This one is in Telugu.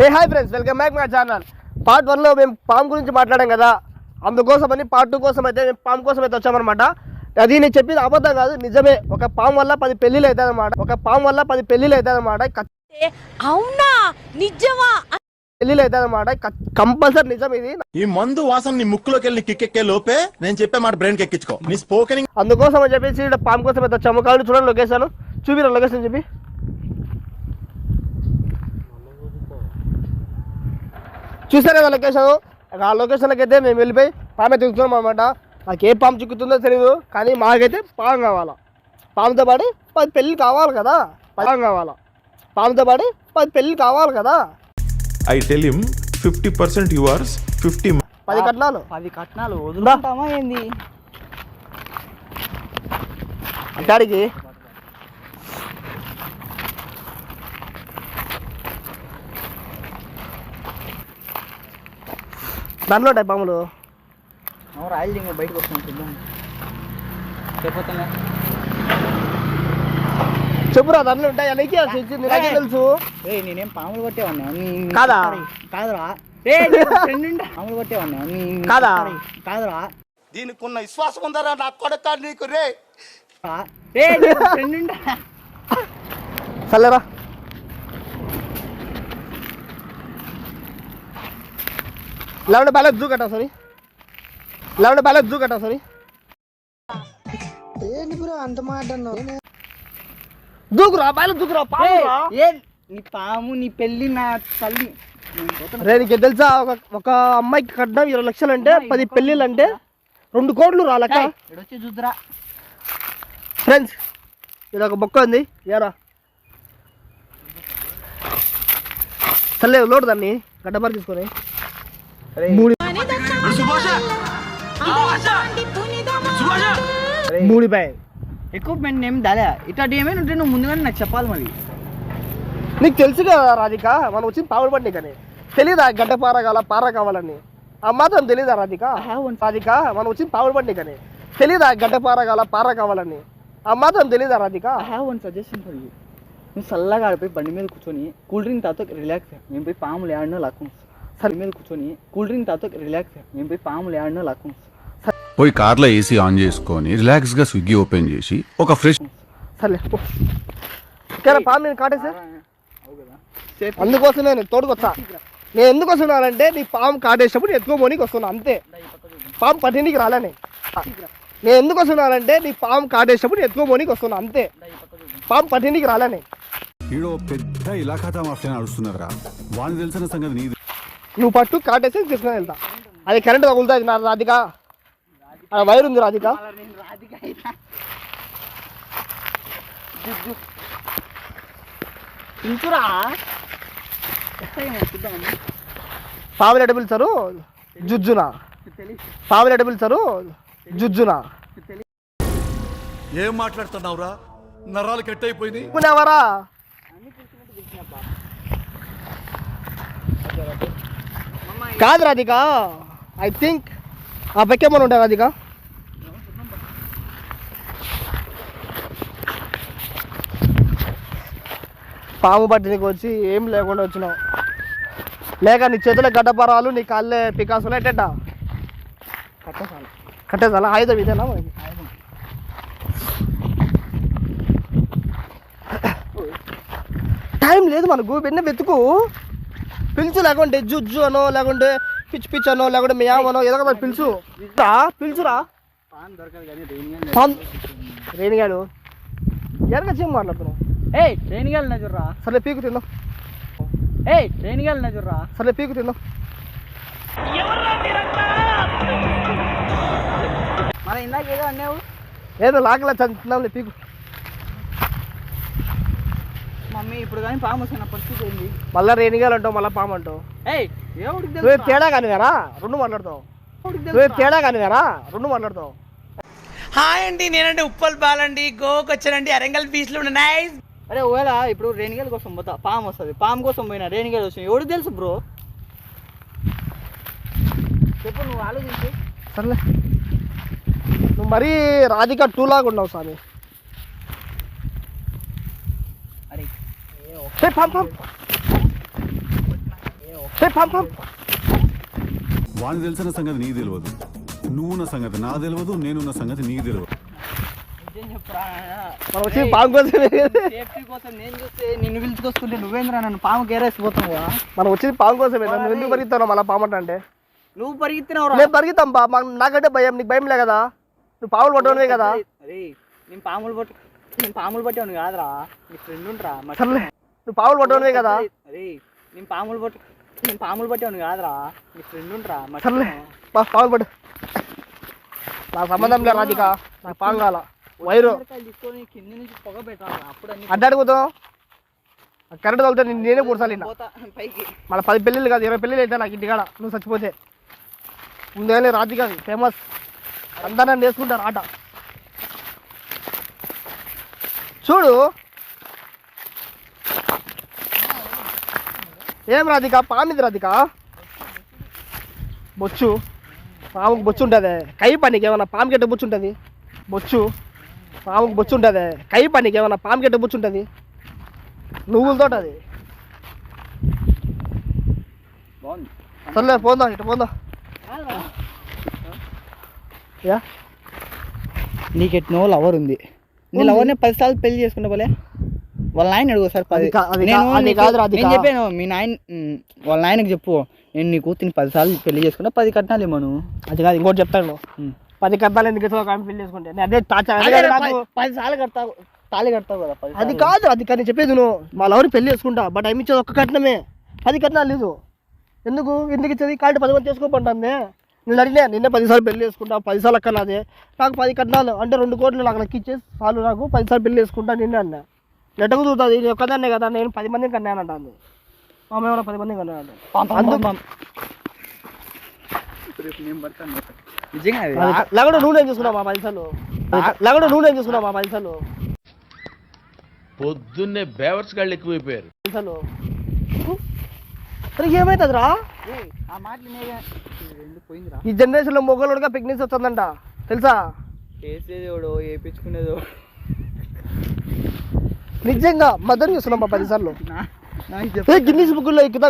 Hey hi friends welcome back my channel part వన్లో మేము పాము గురించి మాట్లాడాం కదా. అందుకోసం అని పార్ట్ టూ కోసం అయితే మేము పాము కోసం అయితే వచ్చామన్నమాట. అది నేను చెప్పింది అబద్ధం కాదు నిజమే. ఒక పాము వల్ల పది పెళ్ళిళ్ళు అవుతుంది అనమాట ఒక పాము వల్ల పది పెళ్ళిళ్ళు అవుతుంది అనమాట అవునా? నిజమా? పెళ్ళిళ్ళు అవుతుంది అనమాట కంపల్సరీ నిజం ఇది. ఈ మందు వాసన నీ ముక్కులోకి వెళ్ళి కిక్కెక్కే లోపే నేను చెప్పే మాట బ్రెయిన్ ఎక్కించుకో. నీ స్పోకెనింగ్ అందుకోసం అని చెప్పేసి ఇక్కడ పాము కోసం అయితే వచ్చాము. కాబట్టి చూడండి లొకేషన్ చూపిరా లొకేషన్ చెప్పి. చూసారు కదా లొకేషన్ ఆ లొకేషన్కి అయితే మేము వెళ్ళిపోయి పాము తిరుగుతున్నాం అనమాట నాకు ఏ పాము చిక్కుతుందో తెలియదు కానీ మాకైతే పాము కావాలా. పాముతో పాటు పది పెళ్ళి కావాలి కదా. పాము కావాలా. పాముతో పాటు పది పెళ్ళి కావాలి కదా. I tell him 50% yours, 50 mine. పది కట్నాలు. పది కట్నాలు వదులుకుంటామా ఏంది? అక్కడికి దాంట్లో ఉంటాయి పాములు రాయల్ దింగ బయటకు వస్తాను చూద్దాం. చెప్పురా దాంట్లో ఉంటాయి? నీకే వచ్చింది నాకే తెలుసు. రే నేనేం పాములు కొట్టేవాడినా? కాదా? కాదురా. రే. పాములు కొట్టేవాడినా? కాదా? కాదురా. దీనికి ఉన్న విశ్వాసం ఉందరా నా కొడక నీకు రే? రా. రే నీ friend ఉండే. సర్లేరా లేవంటే బ్యాలెన్స్ జూ కట్టా సరి లేవంటే బ్యాలెన్స్ జూ కట్టా సరి దూకురా బ్యాలెన్స్ దూకురా. ఏ నీ పాము నీ పెళ్ళి నా తల్లి. రే నీకు తెలుసా? ఒక ఒక అమ్మాయికి కట్నం ఇరవై లక్షలు అంటే పది పెళ్ళిళ్ళు అంటే రెండు కోట్లు రా లెక్క. వచ్చి చూద్దురా. ఫ్రెండ్స్ ఇది ఒక బొక్క ఉంది. ఏరా? సర్లే లోడు దాన్ని. గడ్డపారు తీసుకొని. రే, మూడి రే, మూడిపాయ ఎక్విప్మెంట్ ఏం దాలే. ఇట్లాంటి ఏమైనా ఉంటే నువ్వు ముందుగానే నాకు చెప్పాలి మరి. నీకు తెలుసు కదా రాధిక మనం వచ్చింది పావులు పట్టి కానీ. తెలీదా గడ్డ పార కావాలా పార కావాలని? ఆ మాత్రం తెలీదా Radhika? I have one. Radhika మనం వచ్చింది పావులు పట్టి కానీ. తెలీదా గడ్డ పార కావాలా పార కావాలని? ఆ మాత్రం తెలీదా Radhika? I have one suggestion for you నువ్వు చల్లగా ఆడిపోయి బండి మీద కూర్చొని కూల్ డ్రింక్ తాతో రిలాక్స్ నేను పోయి పాములు ఆడినో లాక్కుని సరే మీద కూర్చొని కూల్ డ్రింక్ తాతో రిలాక్స్ నేను పోయి పాములు ఆడినో లాక్కుని పోయి కార్లో ఏసీ ఆన్ చేసుకొని రిలాక్స్గా స్విగ్గీ ఓపెన్ చేసి ఒక ఫ్రెష్ సర్లే పో. ఇక్కడ పాము నేను కాటేసా అందుకోసం నేను తోడుకొచ్చా నేను ఎందుకు వస్తున్నానంటే నీ పాము కాటేసినప్పుడు ఎత్తుకోమోనికి వస్తున్నా అంతే. పాము పట్టినీకి రాలేని నేను. ఎందుకు వస్తున్నానంటే నీ పాము కాటేసినప్పుడు ఎత్తుకోమోనికి వస్తున్నా అంతే. పాము పట్టినీకి రాలేని ఈడో పెద్ద ఇలాఖాతా మాఫియా నడుస్తున్నదిరా. వాడిని తెలిసిన సంగతి నీది. నువ్వు పట్టు కాటేసి తీసుకుని వెళ్తా. అది కరెంట్ తగులుతుంది నా రాధిక? ఆ వైర్ ఉంది రాధిక. ఇంచురా పావులు ఎట పిలుస్తారు? జుజ్జునా? పావులు ఎట పిలుస్తారు? జుజ్జునా? ఏం మాట్లాడుతున్నావురా? నరాలు కట్ అయిపోయింది ఎవరా కాదు రాధిక ఐ థింక్ ఆ పక్కేమని ఉంటాయి రాధిక. పాము పట్టినకి వచ్చి ఏం లేకుండా వచ్చినావు. లేక నీ చేతులే గడ్డపరాలు నీ కాళ్ళే పికాసులు ఎట్టేట? కట్టేసాల కట్టేసాలా ఆయుధం ఇదేనా టైం లేదు మనకు వెన్న వెతుకు. పిలుచు లేకుంటే జుజ్జు అనో లేకుంటే పిచ్ పిచ్ అనో లేకుంటే మియామనో ఏదో ఒకటి పిలుచు. రా పిలుచురా. పాన్ రేణిగాడు. ఎరగ చేయం మాట్లాడుతున్నావు. ఏయ్ రేణిగాలు నా చూడరా. సర్లే పీకు తిందాం ఏయ్ రేణిగాలు నా చూడరా. సర్లే పీకు తిందాం మరి ఇందాక ఏదో అన్నావు? ఏదో లాగలా తిందాంలే పీకు. ఇప్పుడు కానీ పాము వచ్చిన పరిస్థితి ఏంది? మళ్ళా రేణిగాలు అంటావు మళ్ళీ పాము అంటావు? ఏయ్ నువ్వే తేడా కానీ వేరా రెండు మాట్లాడతావు. నువ్వే తేడా కానీ వేరా రెండు మాట్లాడతావు. హాయ్ అండి నేనండి ఉప్పల్ బాలండి గోవాకి వచ్చానండి అరంగల్ బీచ్లో ఉన్న నైస్ అరే ఒకవేళ ఇప్పుడు రేణిగల కోసం పోతా పాము వస్తుంది. పాము కోసం పోయినా రేణిగలు వస్తుంది ఎవడు తెలుసు బ్రో? చెప్పు నువ్వు ఆలోచించు. సర్లే. నువ్వు మరీ రాధిక టూ లాగా ఉన్నావు స్వామి. ఏ, పంప్ పంప్ ఏ పాము పాము వాడిని తెలిసిన సంగతి నీకు తెలియదు. నువ్వున్న సంగతి నాకు తెలియదు నేనున్న సంగతి నీకు తెలియదు. మనం వచ్చి పాము కదా. సేఫ్టీ కోసం నేను చూస్తే నిన్ను పిలుచుకొస్తుంటే నువ్వేంద్రా నన్ను పాము కేరేసిపోతున్నావా మనం వచ్చింది పాము కోసమే నువ్వు ఎందుకు పరిగెత్తావు మళ్ళీ పాము అంట? నువ్వు పరిగెత్తినవురా? నేను పరిగెత్తాం బా. నాకంటే భయం నీకు భయం లే కదా నువ్వు పాములు పట్టుకునే కదా. అరే నేను పాములు పట్టు నేను పాములు పట్టేవాడు కాదురా. నీ ఫ్రెండ్ ఉంటారా సర్లే. నువ్వు పాములు పట్టుకునే కదా? నేను పాములు పట్టు నేను పాములు పట్టేవాడు కాదురా. నీ ఫ్రెండ్ ఉంటారా సర్లే. బా పాములు పట్టు. నాకు సంబంధం లేదు రాధిక. నాకు పాము కావాల? వైరు. తీసుకొని కింద నుంచి పొగ పెట్టాలి అప్పుడు కరెంట్ తగిలితే నేను నేనే కూర్చాలి పైకి. మళ్ళీ పది పెళ్ళిళ్ళు కాదు ఇరవై పెళ్ళిళ్ళు అయితే నాకు ఇంటికాడ. నువ్వు చచ్చిపోతే. ముందుగానే రాధిక ఫేమస్ నన్ను వేసుకుంటారు ఆట చూడు ఏం రాధిక? పామిది రాధిక? బొచ్చు. పాముకు బొచ్చు ఉంటుంది. కై పనికి ఏమన్నా పాము గట్ట బొచ్చు ఉంటుంది? బొచ్చు. పాముకు బొచ్చు ఉంటుంది. కై పనికి ఏమన్నా పాము గట్ట బొచ్చు ఉంటుంది? నువ్వులతో అది సర్లే పోందా ఇటు పోందా యా? నీకెట్నో లవర్ ఉంది. నీ లవర్ని పది సార్లు పెళ్ళి చేసుకుంటా పోలే. వాళ్ళ నాయన అడుగు సార్ పది నేను చెప్పాను మీ నాయన వాళ్ళ నాయనకి చెప్పు. నేను నీ కూతురిని పది సార్లు పెళ్ళి చేసుకుంటా పది కట్నాలు ఇవ్వను అది కాదు ఇంకోటి చెప్తాను. పది కట్టాలు ఎందుకు కానీ పెళ్ళి చేసుకుంటే? అదే పది- సార్లు కడతావు తాళి కడతావు కదా అది. కాదు అది కానీ చెప్పేది నువ్వు మా లవర్ పెళ్ళి చేసుకుంటా బట్ ఆమె ఇచ్చేది ఒక్క కట్నమే. పది కట్నాలు లేదు. ఎందుకు? ఎందుకు ఇచ్చేది? కాబట్టి పది మంది చేసుకోమంటుంది. నేను అడిగినా నిన్నే పదిసార్లు పెళ్ళి చేసుకుంటా పదిసార్లు అక్క నాదే నాకు పది కట్నాలు అంటే రెండు కోట్లు నాకు లెక్క ఇచ్చేసి చాలు నాకు పదిసార్లు పెళ్ళి చేసుకుంటా నిన్నే అన్నా. నెట్టకు చూస్తుంది నేను ఒక్కదాన్నే కదా నేను పది మందిని కన్నానంటాను మా ఏమైనా పది మందిని కన్నాను పాం, పాం, అందుకు- పాం, పాం. రేపు నేను చేసుకున్నావు మా పైసలు. నువ్వు నేను చేసుకున్నావు మా పైసలు. పొద్దున్నే బేవర్స్ గాళ్ళు ఎక్కువైపోయారు. పైసలు. పోయిందిరా. ఈ జనరేషన్లో మొగోళ్ళుగా పిక్నిక్స్ వస్తుందంట. తెలుసా? వేసేదేవాడు వేయించుకునేదో నిజంగా మదర్ చూస్తున్నాం పదిసార్లు గిన్నీస్ బుక్కుల్లో ఎక్కుతా